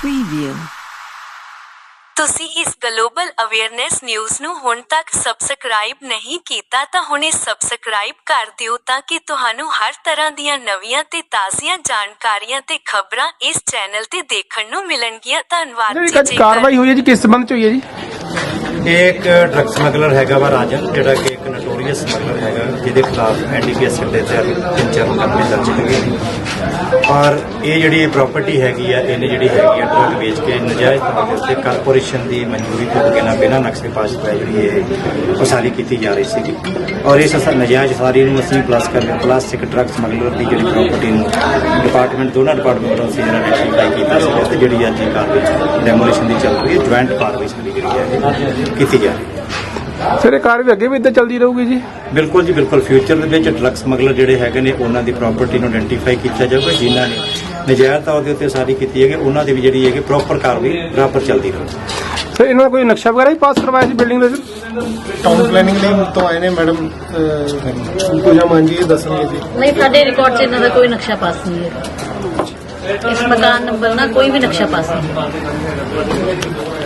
Preview ਤੁਸੀਂ ਇਸ global awareness news ਨੂੰ ਹੁਣ ਤੱਕ ਸਬਸਕ੍ਰਾਈਬ ਨਹੀਂ ਕੀਤਾ ਤਾਂ ਹੁਣੇ ਸਬਸਕ੍ਰਾਈਬ ਕਰ ਦਿਓ ਤਾਂ ਕਿ ਤੁਹਾਨੂੰ ਹਰ ਤਰ੍ਹਾਂ ਦੀਆਂ ਨਵੀਆਂ ਤੇ ਤਾਜ਼ੀਆਂ ਜਾਣਕਾਰੀਆਂ ਤੇ ਖਬਰਾਂ ਇਸ ਚੈਨਲ ਤੇ ਦੇਖਣ ਨੂੰ ਮਿਲਣਗੀਆਂ ਧੰਨਵਾਦ ਜੀ ਕਾਰਵਾਈ ਹੋਈ ਹੈ ਜੀ ਕਿਸ ਸੰਬੰਧ ਚ ਹੋਈ ਹੈ ਜੀ ਇੱਕ ਡਰੱਗ ਸਮਗਲਰ ਹੈਗਾ ਵਾ ਰਾਜਨ ਜਿਹੜਾ ਕਿ ਇੱਕ ਨੋਟੋਰੀਅਸ ਹੈਗਾ ਜਿਹਦੇ ਖਿਲਾਫ ਐਨਡੀਪੀਐਸ ਦੇ ਤਹਿਤ ਤਿੰਨ ਚਾਰ ਮੁਕੱਦਮੇ ਦਰਜ ਹੈਗੇ ਨੇ। ਔਰ ਇਹ ਜਿਹੜੀ ਪ੍ਰਾਪਰਟੀ ਹੈਗੀ ਆ, ਇਹਨੇ ਜਿਹੜੀ ਹੈਗੀ ਆ ਡਰੱਗ ਵੇਚ ਕੇ ਨਜਾਇਜ਼ ਤੌਰ ਦੇ ਉੱਤੇ ਕਾਰਪੋਰੇਸ਼ਨ ਦੀ ਮਨਜ਼ੂਰੀ ਤੋਂ ਬਗੈਰ ਬਿਨਾਂ ਨਕਸ਼ੇ ਪਾਸ ਜਿਹੜੀ ਇਹ ਉਸਾਰੀ ਕੀਤੀ ਜਾ ਰਹੀ ਸੀਗੀ। ਔਰ ਇਸ ਅਸਰ ਨਜਾਇਜ਼ ਸਾਰੀ ਨੂੰ ਅਸੀਂ ਪਲੱਸ ਕਰ ਪਲੱਸ ਇੱਕ ਡਰੱਗ ਸਮਗਲਰ ਦੀ ਜਿਹੜੀ ਪ੍ਰਾਪਰਟੀ ਨੂੰ ਡਿਪਾਰਟਮੈਂਟ ਦੋਨਾਂ ਡਿਪਾਰਟਮੈਂਟ ਵੱਲੋਂ ਅਸੀਂ ਨੇ ਆਈਡੈਂਟੀਫਾਈ ਕੀਤਾ ਸੀ। ਤੇ ਜਿਹੜੀ ਅੱਜ ਇਹ ਕਾਰਵਾਈ ਡੈਮੋਲੀਸ਼ਨ ਦੀ ਚੱਲ ਰਹੀ ਹੈ ਜੁਆਇੰਟ ਕਾਰਵਾਈ ਸਾਡੀ ਜਿਹੜੀ ਹੈ ਕੀਤੀ ਜਾ ਰਹੀ ਹੈ। ਸਰ ਇਹ ਕਾਰਵਾਈ ਅੱਗੇ ਵੀ ਇਦਾਂ ਚੱਲਦੀ ਰਹੂਗੀ ਜੀ? ਬਿਲਕੁਲ ਜੀ ਬਿਲਕੁਲ। ਫਿਊਚਰ ਦੇ ਵਿੱਚ ਡਰੱਗ ਸਮਗਲਰ ਜਿਹੜੇ ਹੈਗੇ ਨੇ ਉਹਨਾਂ ਦੀ ਪ੍ਰਾਪਰਟੀ ਨੂੰ ਆਇਡੈਂਟੀਫਾਈ ਕੀਤਾ ਜਾਊਗਾ ਜਿਨ੍ਹਾਂ ਨੇ ਨਜਾਇਜ਼ ਤੌਰ ਦੇ ਉੱਤੇ ਸਾਰੀ ਕੀਤੀ ਹੈਗੀ ਉਹਨਾਂ ਦੀ ਵੀ ਜਿਹੜੀ ਹੈਗੀ ਪ੍ਰੋਪਰ ਕਾਰਵਾਈ ਬਰਾਬਰ ਚੱਲਦੀ ਰਹੂ ਸਰ ਇਹਨਾਂ ਦਾ ਕੋਈ ਨਕਸ਼ਾ ਵਗੈਰਾ ਵੀ ਪਾਸ ਕਰਵਾਇਆ ਸੀ ਬਿਲਡਿੰਗ ਦਾ ਸਰ ਟਾਊਨ ਪਲੈਨਿੰਗ ਲਈ ਤੋਂ ਆਏ ਨੇ ਮੈਡਮ ਪੂਜਾ ਮਾਂਜੀ ਇਹ ਦੱਸਣਗੇ ਜੀ। ਨਹੀਂ ਸਾਡੇ ਰਿਕਾਰਡ 'ਚ ਇਹਨਾਂ ਦਾ ਕੋਈ ਨਕਸ਼ਾ ਪਾਸ ਨਹੀਂ ਹੈ ਇਸ ਮਕਾਨ ਨੰਬਰ ਨਾਲ ਕੋਈ ਵੀ ਨਕਸ਼ਾ ਪਾਸ ਨਹੀਂ ਹੈ